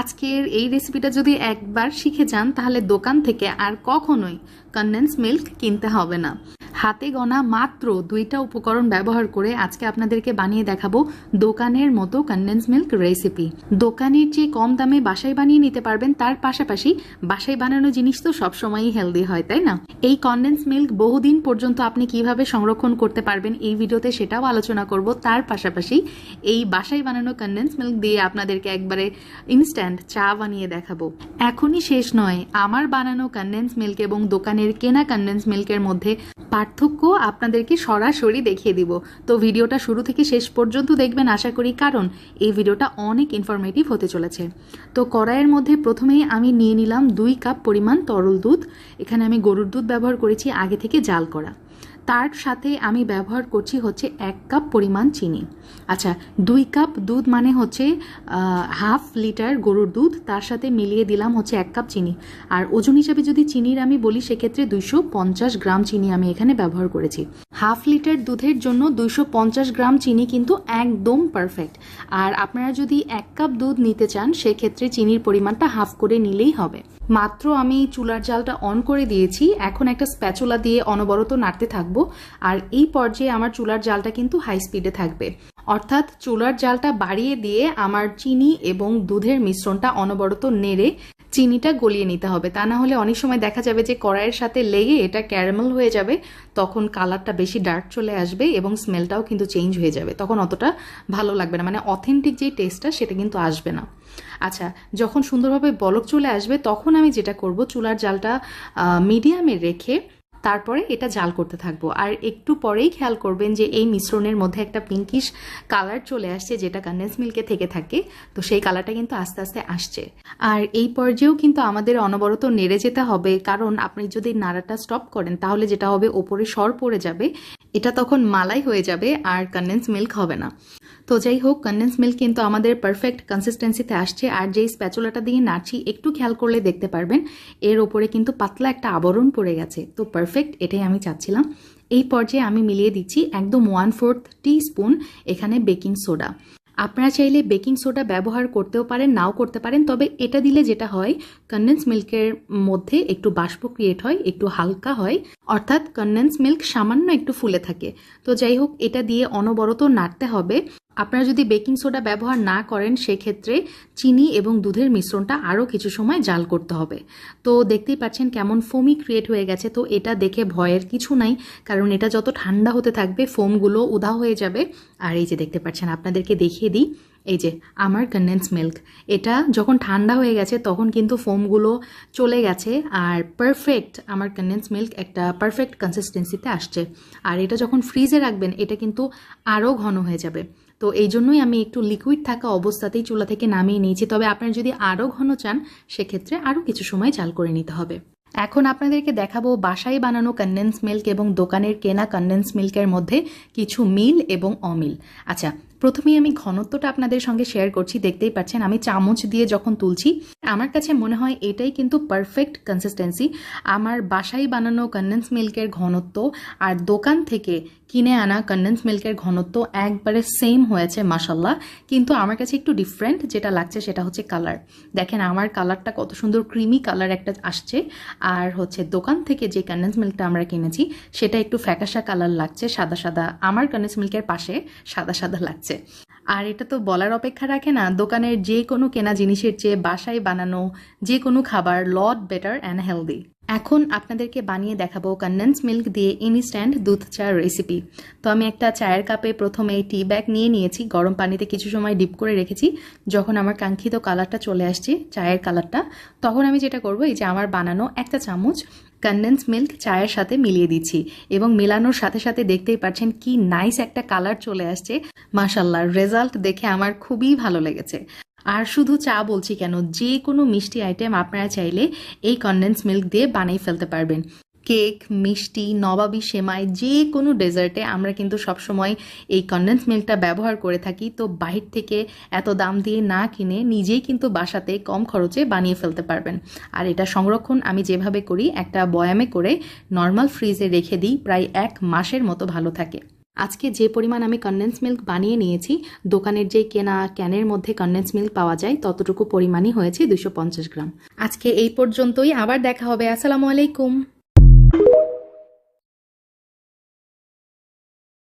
আজকের এই রেসিপিটা যদি একবার শিখে যান, তাহলে দোকান থেকে আর কখনোই কনডেন্স মিল্ক কিনতে হবে না। হাতে গনা মাত্র দুইটা উপকরণ ব্যবহার করে আজকে আপনাদেরকে বানিয়ে দেখাবো দোকানের মতো কনডেন্স মিল্ক রেসিপি দোকানের চেয়ে কম দামে বাসায় বানিয়ে নিতে পারবেন, তার পাশাপাশি বাসায় বানানো জিনিস তো সবসময়ই হেলদি হয়, তাই না? এই কনডেন্স মিল্ক বহুদিন পর্যন্ত আপনি কীভাবে সংরক্ষণ করতে পারবেন এই ভিডিওতে সেটাও আলোচনা করব। তার পাশাপাশি এই বাসায় বানানো কনডেন্স মিল্ক দিয়ে আপনাদেরকে একবারে ইনস্ট্যান্ট চা বানিয়ে দেখাবো। এখনই শেষ নয়, আমার বানানো কন্ডেন্স মিল্ক এবং দোকানের কেনা কনডেন্স মিল্কের মধ্যে পার্থক্য আপনাদেরকে সরাসরি দেখিয়ে দিব। তো ভিডিওটা শুরু থেকে শেষ পর্যন্ত দেখবেন, আশা করি, কারণ এই ভিডিওটা অনেক ইনফরমেটিভ হতে চলেছে। তো কড়াইয়ের মধ্যে প্রথমেই আমি নিয়ে নিলাম দুই কাপ পরিমাণ তরল দুধ। এখানে আমি গরুর দুধ ব্যবহার করেছি আগে থেকে জাল করা। তার সাথে আমি ব্যবহার করছি হচ্ছে এক কাপ পরিমাণ চিনি। আচ্ছা দুই কাপ দুধ মানে হচ্ছে হাফ লিটার গরুর দুধ, তার সাথে মিলিয়ে দিলাম হচ্ছে এক কাপ চিনি। আর ওজন হিসাবে যদি চিনির আমি বলি, সেক্ষেত্রে দুইশো পঞ্চাশ গ্রাম চিনি আমি এখানে ব্যবহার করেছি। হাফ লিটার দুধের জন্য দুইশো পঞ্চাশ গ্রাম চিনি কিন্তু একদম পারফেক্ট আর আপনারা যদি এক কাপ দুধ নিতে চান, সেক্ষেত্রে চিনির পরিমাণটা হাফ করে নিলেই হবে। মাত্র আমি চুলার জালটা অন করে দিয়েছি। এখন একটা স্প্যাচুলা দিয়ে অনবরত নাড়তে থাকব। আর এই পর্যায়ে আমার চুলার জালটা কিন্তু হাই স্পিডে থাকবে। অর্থাৎ চুলার জালটা বাড়িয়ে দিয়ে আমার চিনি এবং দুধের মিশ্রণটা অনবরত নেড়ে চিনিটা গলিয়ে নিতে হবে। তা না হলে অনেক সময় দেখা যাবে যে কড়াইয়ের সাথে লেগে এটা ক্যারামেল হয়ে যাবে, তখন কালারটা বেশি ডার্ক চলে আসবে এবং স্মেলটাও কিন্তু চেঞ্জ হয়ে যাবে। তখন অতটা ভালো লাগবে না। মানে অথেন্টিক যে টেস্টটা সেটা কিন্তু আসবে না। আচ্ছা যখন সুন্দরভাবে বলক চলে আসবে, তখন আমি যেটা করব, চুলার জালটা মিডিয়ামে রেখে তারপরে এটা জাল করতে থাকব। আর একটু পরেই খেয়াল করবেন যে এই মিশ্রণের মধ্যে একটা পিঙ্কিশ কালার চলে আসছে, যেটা কন্ডেন্স মিল্কে থেকে থাকে। তো সেই কালারটা কিন্তু আস্তে আস্তে আসছে। আর এই পর্যায়েও কিন্তু আমাদের অনবরত নেড়ে যেতে হবে। কারণ আপনি যদি নাড়াটা স্টপ করেন, তাহলে যেটা হবে, ওপরে সর পড়ে যাবে। এটা তখন মালাই হয়ে যাবে আর কন্ডেন্স মিল্ক হবে না। তো যাই হোক কন্ডেন্স মিল্ক কিন্তু আমাদের পারফেক্ট কনসিস্টেন্সিতে আসছে। আর যেই স্প্যাচুলাটা দিয়ে নাড়ছি, একটু খেয়াল করলে দেখতে পারবেন, এর ওপরে কিন্তু পাতলা একটা আবরণ পড়ে গেছে। তো পারফেক্ট এটাই আমি চাচ্ছিলাম। এই পর্যায়ে আমি মিলিয়ে দিচ্ছি একদম ওয়ান ফোর্থ টি স্পুন এখানে বেকিং সোডা আপনারা চাইলে বেকিং সোডা ব্যবহার করতেও পারেন, নাও করতে পারেন, তবে এটা দিলে যেটা হয় কন্ডেন্স মিল্কের মধ্যে একটু বাষ্প ক্রিয়েট হয়, একটু হালকা হয়, অর্থাৎ কন্ডেন্স মিল্ক সামান্য একটু ফুলে থাকে। তো যাই হোক, এটা দিয়ে অনবরত নাড়তে হবে। আপনারা যদি বেকিং সোডা ব্যবহার না করেন, সেক্ষেত্রে চিনি এবং দুধের মিশ্রণটা আরও কিছু সময় জাল করতে হবে। তো দেখতেই পাচ্ছেন কেমন ফোমি ক্রিয়েট হয়ে গেছে। তো এটা দেখে ভয়ের কিছু নাই, কারণ এটা যত ঠান্ডা হতে থাকবে, ফোমগুলো উদা হয়ে যাবে। আর এই যে দেখতে পাচ্ছেন, আপনাদেরকে দেখিয়ে দিই। এই যে আমার কন্ডেন্স মিল্ক এটা যখন ঠান্ডা হয়ে গেছে, তখন কিন্তু ফোমগুলো চলে গেছে। আর পারফেক্ট আমার কন্ডেন্স মিল্ক একটা পারফেক্ট কনসিস্টেন্সিতে আসছে। আর এটা যখন ফ্রিজে রাখবেন, এটা কিন্তু আরও ঘন হয়ে যাবে। তো এই জন্যই আমি একটু লিকুইড থাকা অবস্থাতেই চুলা থেকে নামিয়ে নিয়েছি। তবে আপনারা যদি আরও ঘন চান, সেক্ষেত্রে আরও কিছু সময় চাল করে নিতে হবে। এখন আপনাদেরকে দেখাবো বাসায় বানানো কন্ডেন্স মিল্ক এবং দোকানের কেনা কন্ডেন্স মিল্কের মধ্যে কিছু মিল এবং অমিল। আচ্ছা প্রথমেই আমি ঘনত্বটা আপনাদের সঙ্গে শেয়ার করছি। দেখতেই পাচ্ছেন, আমি চামচ দিয়ে যখন তুলছি, আমার কাছে মনে হয় এটাই কিন্তু পারফেক্ট কনসিস্টেন্সি আমার বাসায় বানানো কন্ডেন্স মিল্কের ঘনত্ব আর দোকান থেকে কিনে আনা কন্ডেন্স মিল্কের ঘনত্ব একবারে সেম হয়েছে মাসাল্লাহ কিন্তু আমার কাছে একটু ডিফারেন্ট যেটা লাগছে সেটা হচ্ছে কালার দেখেন, আমার কালারটা কত সুন্দর ক্রিমি কালার একটা আসছে। আর হচ্ছে দোকান থেকে যে কন্ডেন্স মিল্কটা আমরা কিনেছি, সেটা একটু ফ্যাকাশা কালার লাগছে, সাদা সাদা। আমার কন্ডেন্স মিল্কের পাশে সাদা সাদা লাগছে। আর এটা তো বলার অপেক্ষা রাখে না, দোকানের যে কোনো কেনা জিনিসের চেয়ে বাসায় বানানো যে কোনো খাবার লট বেটার অ্যান্ড হেলদি এখন আপনাদেরকে বানিয়ে দেখাবো কন্ডেন্স মিল্ক দিয়ে ইনস্ট্যান্ট দুধ চার রেসিপি তো আমি একটা চায়ের কাপে প্রথমে টি ব্যাগ নিয়ে নিয়েছি, গরম পানিতে কিছু সময় ডিপ করে রেখেছি। যখন আমার কাঙ্ক্ষিত কালারটা চলে আসছে, চায়ের কালারটা তখন আমি যেটা করব, এই যে আমার বানানো একটা চামচ কন্ডেন্স মিল্ক চায়ের সাথে মিলিয়ে দিচ্ছি এবং মেলানোর সাথে সাথে দেখতেই পাচ্ছেন কি নাইস একটা কালার চলে আসছে। মাসাল্লাহ রেজাল্ট দেখে আমার খুবই ভালো লেগেছে। আর শুধু চা বলছি কেন, যে কোনো মিষ্টি আইটেম আপনারা চাইলে এই কন্ডেন্স মিল্ক দিয়ে বানিয়ে ফেলতে পারবেন। কেক, মিষ্টি, নবাবি সেমাই, যে কোনো ডেজার্টে আমরা কিন্তু সবসময় এই কন্ডেন্স মিল্কটা ব্যবহার করে থাকি। তো বাহির থেকে এত দাম দিয়ে না কিনে নিজেই কিন্তু বাসাতে কম খরচে বানিয়ে ফেলতে পারবেন। আর এটা সংরক্ষণ আমি যেভাবে করি, একটা বয়ামে করে নর্মাল ফ্রিজে রেখে দিই, প্রায় এক মাসের মতো ভালো থাকে। আজকে যে পরিমাণ আমি কন্ডেন্স মিল্ক বানিয়ে নিয়েছি, দোকানের যে কেনা ক্যানের মধ্যে কন্ডেন্স মিল্ক পাওয়া যায়, ততটুকু পরিমাণই হয়েছে দুশো গ্রাম। আজকে এই পর্যন্তই, আবার দেখা হবে। আসসালামু আলাইকুম।